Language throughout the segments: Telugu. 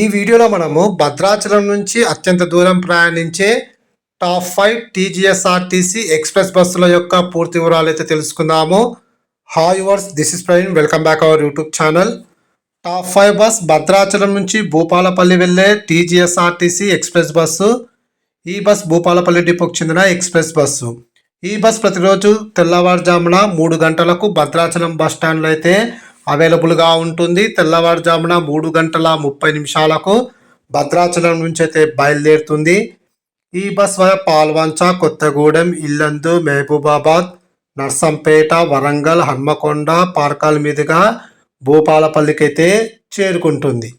ఈ వీడియోలో మనము భద్రాచలం నుంచి అత్యంత దూరం ప్రయాణించే టాప్ ఫైవ్ టీజీఎస్ఆర్టీసీ ఎక్స్ప్రెస్ బస్సుల యొక్క పూర్తి వివరాలు అయితే తెలుసుకుందాము. Hi verse this is Praveen welcome back our YouTube channel top five bus Bhadrachalam నుంచి భూపాలపల్లి వెళ్ళే టీజీఎస్ఆర్టీసీ ఎక్స్ప్రెస్ బస్సు. ఈ బస్ భూపాలపల్లి డిపోకు చెందిన ఎక్స్ప్రెస్ బస్సు. ఈ బస్ ప్రతిరోజు తెల్లవారుజామున మూడు గంటలకు భద్రాచలం బస్ స్టాండ్లో అయితే అవైలబుల్గా ఉంటుంది. తెల్లవారుజామున మూడు గంటల ముప్పై నిమిషాలకు భద్రాచలం నుంచి అయితే బయలుదేరుతుంది. ఈ బస్ పాల్వంచ కొత్తగూడెం ఇల్లందు మహబూబాబాద్ నర్సంపేట వరంగల్ హన్మకొండ పార్కాల మీదుగా భూపాలపల్లికి అయితే చేరుకుంటుంది.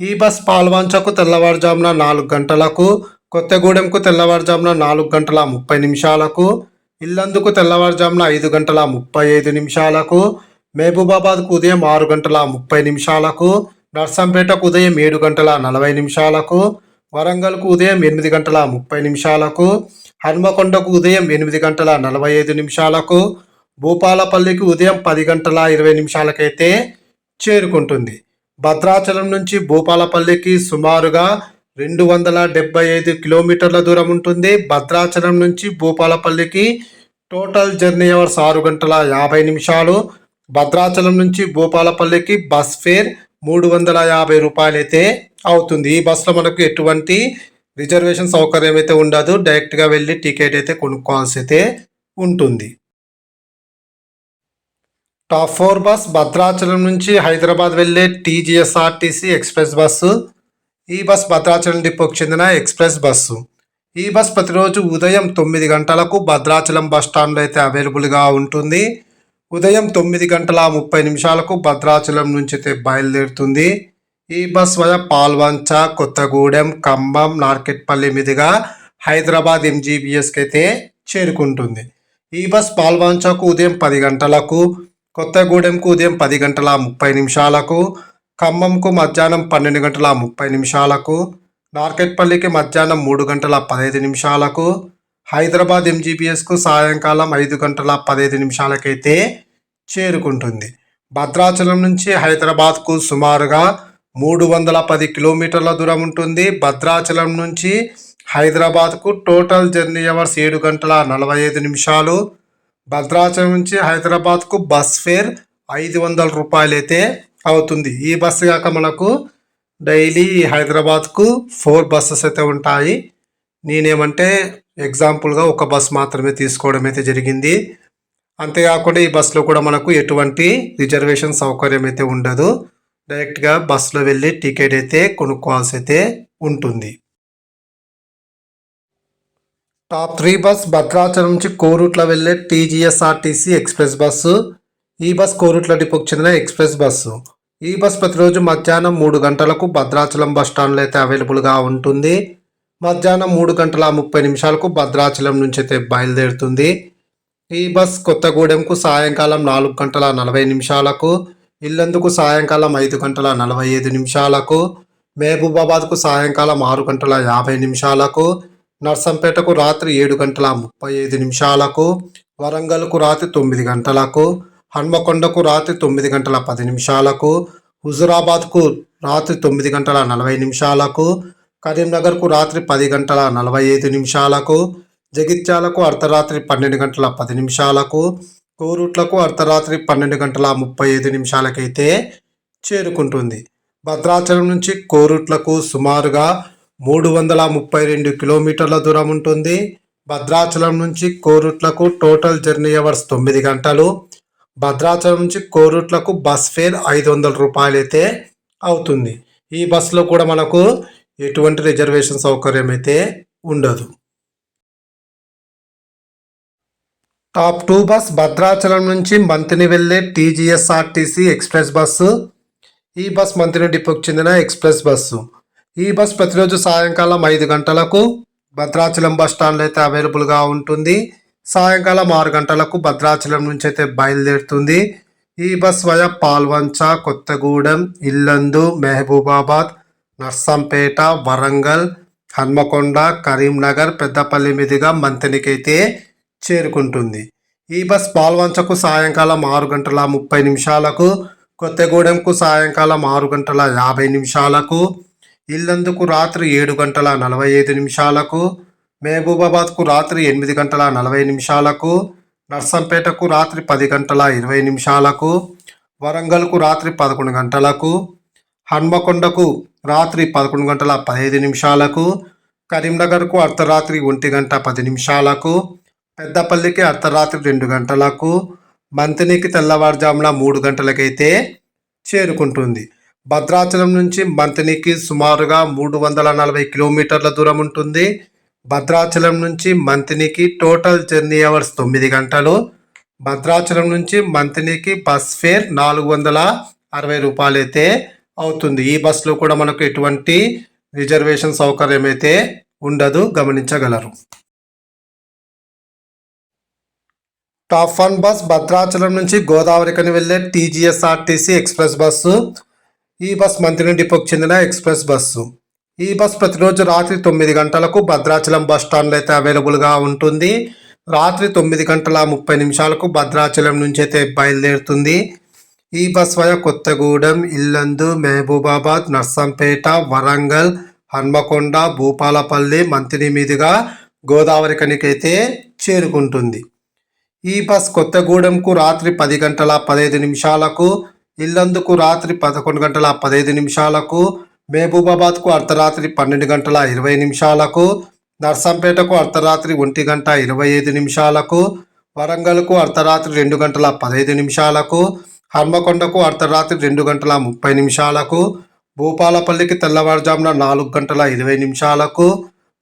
ఈ బస్ పాల్వంచకు తెల్లవారుజామున నాలుగు గంటలకు కొత్తగూడెంకు తెల్లవారుజామున నాలుగు గంటల ముప్పై నిమిషాలకు ఇల్లందుకు తెల్లవారుజామున ఐదు గంటల ముప్పై ఐదు నిమిషాలకు మహబూబాబాద్కు ఉదయం ఆరు గంటల ముప్పై నిమిషాలకు నర్సంపేటకు ఉదయం ఏడు గంటల నలభై నిమిషాలకు వరంగల్కు ఉదయం ఎనిమిది గంటల ముప్పై నిమిషాలకు హన్మకొండకు ఉదయం ఎనిమిది గంటల నలభై ఐదు నిమిషాలకు భూపాలపల్లికి ఉదయం పది గంటల ఇరవై నిమిషాలకైతే చేరుకుంటుంది. భద్రాచలం నుంచి భూపాలపల్లికి సుమారుగా రెండు వందల డెబ్బై ఐదు కిలోమీటర్ల దూరం ఉంటుంది. భద్రాచలం నుంచి భూపాలపల్లికి టోటల్ జర్నీ అవర్స్ ఆరు గంటల యాభై నిమిషాలు భద్రాచలం నుంచి భూపాలపల్లికి బస్ ఫేర్ మూడు వందల యాభై రూపాయలు అయితే అవుతుంది. ఈ బస్సులో మనకు ఎటువంటి రిజర్వేషన్ సౌకర్యం అయితే ఉండదు. డైరెక్ట్గా వెళ్ళి టికెట్ అయితే కొనుక్కోవాల్సి అయితే ఉంటుంది. టాప్ ఫోర్ బస్ భద్రాచలం నుంచి హైదరాబాద్ వెళ్ళే టీజీఎస్ఆర్టీసీ ఎక్స్ప్రెస్ బస్సు. ఈ బస్ భద్రాచలం డిపోకి చెందిన ఎక్స్ప్రెస్ బస్సు. ఈ బస్ ప్రతిరోజు ఉదయం తొమ్మిది గంటలకు భద్రాచలం బస్ స్టాండ్లో అయితే అవైలబుల్గా ఉంటుంది. ఉదయం తొమ్మిది గంటల ముప్పై నిమిషాలకు భద్రాచలం నుంచి అయితే బయలుదేరుతుంది. ఈ బస్ వల్ల పాల్వంచ కొత్తగూడెం ఖమ్మం నార్కెట్పల్లి మీదుగా హైదరాబాద్ ఎంజీబీఎస్కి అయితే చేరుకుంటుంది. ఈ బస్ పాల్వంచకు ఉదయం పది గంటలకు కొత్తగూడెంకు ఉదయం పది గంటల ముప్పై నిమిషాలకు ఖమ్మంకు మధ్యాహ్నం పన్నెండు గంటల ముప్పై నిమిషాలకు నార్కెట్పల్లికి మధ్యాహ్నం మూడు గంటల పదహైదు నిమిషాలకు హైదరాబాద్ ఎంజీబీఎస్కు సాయంకాలం ఐదు గంటల పదహైదు నిమిషాలకైతే చేరుకుంటుంది. భద్రాచలం నుంచి హైదరాబాద్కు సుమారుగా మూడు వందల పది కిలోమీటర్ల దూరం ఉంటుంది. భద్రాచలం నుంచి హైదరాబాద్కు టోటల్ జర్నీ అవర్స్ ఏడు గంటల నలభై ఐదు నిమిషాలు. భద్రాచలం నుంచి హైదరాబాద్కు బస్ ఫేర్ ఐదు వందల రూపాయలు అయితే అవుతుంది. ఈ బస్సు కాక మనకు డైలీ హైదరాబాద్కు ఫోర్ బస్సెస్ అయితే ఉంటాయి. నేనేమంటే ఎగ్జాంపుల్గా ఒక బస్ మాత్రమే తీసుకోవడం అయితే జరిగింది. అంతేకాకుండా ఈ బస్సులో కూడా మనకు ఎటువంటి రిజర్వేషన్ సౌకర్యం అయితే ఉండదు. డైరెక్ట్గా బస్సులో వెళ్ళి టికెట్ అయితే కొనుక్కోవాల్సి అయితే ఉంటుంది. టాప్ త్రీ బస్ భద్రాచలం నుంచి కోరుట్ల వెళ్ళే T G S R T C express bus ఈ బస్ కోరుట్ల డిపోకి చెందిన ఎక్స్ప్రెస్ బస్సు ఈ బస్ ప్రతిరోజు మధ్యాహ్నం మూడు గంటలకు భద్రాచలం బస్ స్టాండ్లో అయితే అవైలబుల్గా ఉంటుంది. మధ్యాహ్నం మూడు గంటల ముప్పై నిమిషాలకు భద్రాచలం నుంచి అయితే బయలుదేరుతుంది. ఈ బస్ కొత్తగూడెంకు సాయంకాలం నాలుగు గంటల నలభై నిమిషాలకు ఇల్లందుకు సాయంకాలం ఐదు గంటల నలభై ఐదు నిమిషాలకు మహబూబాబాద్కు సాయంకాలం ఆరు గంటల యాభై నిమిషాలకు నర్సంపేటకు రాత్రి ఏడు గంటల ముప్పై ఐదు నిమిషాలకు వరంగల్కు రాత్రి తొమ్మిది గంటలకు హన్మకొండకు రాత్రి తొమ్మిది గంటల పది నిమిషాలకు హుజురాబాద్కు రాత్రి తొమ్మిది గంటల నలభై నిమిషాలకు కరీంనగర్కు రాత్రి పది గంటల నలభై ఐదు నిమిషాలకు జగిత్యాలకు అర్ధరాత్రి పన్నెండు గంటల పది నిమిషాలకు కోరుట్లకు అర్ధరాత్రి పన్నెండు గంటల ముప్పై ఐదు నిమిషాలకైతే చేరుకుంటుంది. భద్రాచలం నుంచి కోరుట్లకు సుమారుగా మూడు వందల ముప్పై రెండు కిలోమీటర్ల దూరం ఉంటుంది. భద్రాచలం నుంచి కోరుట్లకు టోటల్ జర్నీ అవర్స్ తొమ్మిది గంటలు. భద్రాచలం నుంచి కోరుట్లకు బస్ ఫేర్ ఐదు వందల రూపాయలైతే అవుతుంది. ఈ బస్సులో కూడా మనకు ఎటువంటి రిజర్వేషన్ సౌకర్యం అయితే ఉండదు. టాప్ టూ బస్ భద్రాచలం నుంచి మంతిని వెళ్ళే టీజీఎస్ఆర్టీసీ ఎక్స్ప్రెస్ బస్సు. ఈ బస్ మంతిని డిపోకి చెందిన ఎక్స్ప్రెస్ బస్సు. ఈ బస్ ప్రతిరోజు సాయంకాలం ఐదు గంటలకు భద్రాచలం బస్ స్టాండ్లో అయితే అవైలబుల్గా ఉంటుంది. సాయంకాలం ఆరు గంటలకు భద్రాచలం నుంచి అయితే బయలుదేరుతుంది. ఈ బస్ వయ పాల్వంచ కొత్తగూడెం ఇల్లందు మహబూబాబాద్ నర్సంపేట వరంగల్ హన్మకొండ కరీంనగర్ పెద్దపల్లి మీదుగా మంతెనికైతే చేరుకుంటుంది. ఈ బస్ పాల్వంచకు సాయంకాలం ఆరు గంటల ముప్పై నిమిషాలకు కొత్తగూడెంకు సాయంకాలం ఆరు గంటల యాభై నిమిషాలకు ఇల్లందుకు రాత్రి ఏడు గంటల నలభై ఐదు నిమిషాలకు మహబూబాబాద్కు రాత్రి ఎనిమిది గంటల నలభై నిమిషాలకు నర్సంపేటకు రాత్రి పది గంటల ఇరవై నిమిషాలకు వరంగల్కు రాత్రి పదకొండు గంటలకు హన్మకొండకు రాత్రి పదకొండు గంటల పదహైదు నిమిషాలకు కరీంనగర్కు అర్ధరాత్రి ఒంటి గంట పది నిమిషాలకు పెద్దపల్లికి అర్ధరాత్రి రెండు గంటలకు మంతినికి తెల్లవారుజామున మూడు గంటలకైతే చేరుకుంటుంది. భద్రాచలం నుంచి మంతినికి సుమారుగా మూడు వందల నలభై కిలోమీటర్ల దూరం ఉంటుంది. భద్రాచలం నుంచి మంతినికి టోటల్ జర్నీ అవర్స్ తొమ్మిది గంటలు. భద్రాచలం నుంచి మంతినికి బస్ ఫేర్ నాలుగు వందల అరవై రూపాయలు అయితే అవుతుంది. ఈ బస్సులో కూడా మనకు ఎటువంటి రిజర్వేషన్ సౌకర్యం అయితే ఉండదు గమనించగలరు. టాప్ వన్ బస్ భద్రాచలం నుంచి గోదావరికని వెళ్ళే టీజీఎస్ఆర్టీసీ ఎక్స్ప్రెస్ బస్సు. ఈ బస్ మంత్రిని డిపోకి చెందిన ఎక్స్ప్రెస్ బస్సు. ఈ బస్ ప్రతిరోజు రాత్రి తొమ్మిది గంటలకు భద్రాచలం బస్ స్టాండ్లో అయితే అవైలబుల్గా ఉంటుంది. రాత్రి తొమ్మిది గంటల ముప్పై నిమిషాలకు భద్రాచలం నుంచి అయితే బయలుదేరుతుంది. ఈ బస్ వయ కొత్తగూడెం ఇల్లందు మహబూబాబాద్ నర్సంపేట వరంగల్ హన్మకొండ భూపాలపల్లి మంతిని మీదుగా గోదావరి కనికైతే చేరుకుంటుంది. ఈ బస్ కొత్తగూడెంకు రాత్రి పది గంటల పదహైదు నిమిషాలకు ఇల్లందుకు రాత్రి పదకొండు గంటల పదహైదు నిమిషాలకు మహబూబాబాద్కు అర్ధరాత్రి పన్నెండు గంటల ఇరవై నిమిషాలకు నర్సంపేటకు అర్ధరాత్రి ఒంటి గంట ఇరవై ఐదు నిమిషాలకు వరంగల్కు అర్ధరాత్రి రెండు గంటల పదహైదు నిమిషాలకు హన్మకొండకు అర్ధరాత్రి రెండు గంటల ముప్పై నిమిషాలకు భూపాలపల్లికి తెల్లవారుజామున నాలుగు గంటల ఇరవై నిమిషాలకు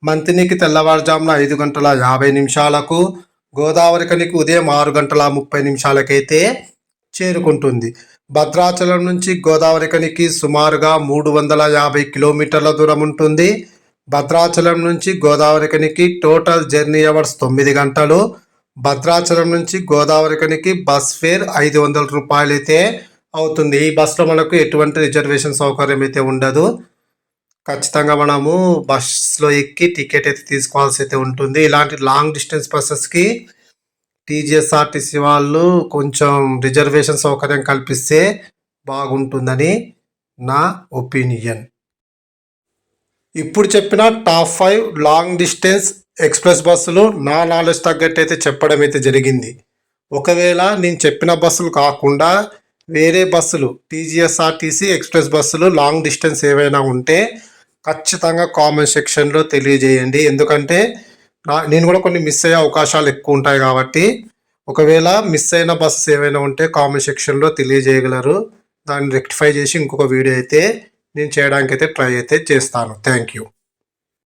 మంతినికి తెల్లవారుజామున ఐదు గంటల యాభై నిమిషాలకు గోదావరికనికి ఉదయం ఆరు గంటల ముప్పై నిమిషాలకైతే చేరుకుంటుంది. భద్రాచలం నుంచి గోదావరికనికి సుమారుగా మూడు వందల యాభై కిలోమీటర్ల దూరం ఉంటుంది. భద్రాచలం నుంచి గోదావరికనికి టోటల్ జర్నీ అవర్స్ తొమ్మిది గంటలు భద్రాచలం నుంచి గోదావరికనికి బస్ ఫేర్ ఐదు వందల రూపాయలు అయితే అవుతుంది. ఈ బస్సులో మనకు ఎటువంటి రిజర్వేషన్ సౌకర్యం అయితే ఉండదు. ఖచ్చితంగా మనము బస్సులో ఎక్కి టికెట్ అయితే తీసుకోవాల్సి అయితే ఉంటుంది. ఇలాంటి లాంగ్ డిస్టెన్స్ బస్సెస్కి టీజీఎస్ఆర్టీసీ వాళ్ళు కొంచెం రిజర్వేషన్ సౌకర్యం కల్పిస్తే బాగుంటుందని నా ఒపీనియన్. ఇప్పుడు చెప్పిన top five long distance express బస్సులు నా నాలెడ్జ్ తగ్గట్టు అయితే చెప్పడం అయితే జరిగింది. ఒకవేళ నేను చెప్పిన బస్సులు కాకుండా వేరే బస్సులు T G S R T C express బస్సులు లాంగ్ డిస్టెన్స్ ఏవైనా ఉంటే ఖచ్చితంగా కామెంట్ సెక్షన్లో తెలియజేయండి. ఎందుకంటే నా నేను కూడా కొన్ని మిస్ అయ్యే అవకాశాలు ఎక్కువ ఉంటాయి కాబట్టి ఒకవేళ మిస్ అయిన బస్సెస్ ఏవైనా ఉంటే కామెంట్ సెక్షన్లో తెలియజేయగలరు. దాన్ని రెక్టిఫై చేసి ఇంకొక వీడియో అయితే నేను చేయడానికి అయితే ట్రై అయితే చేస్తాను. Thank you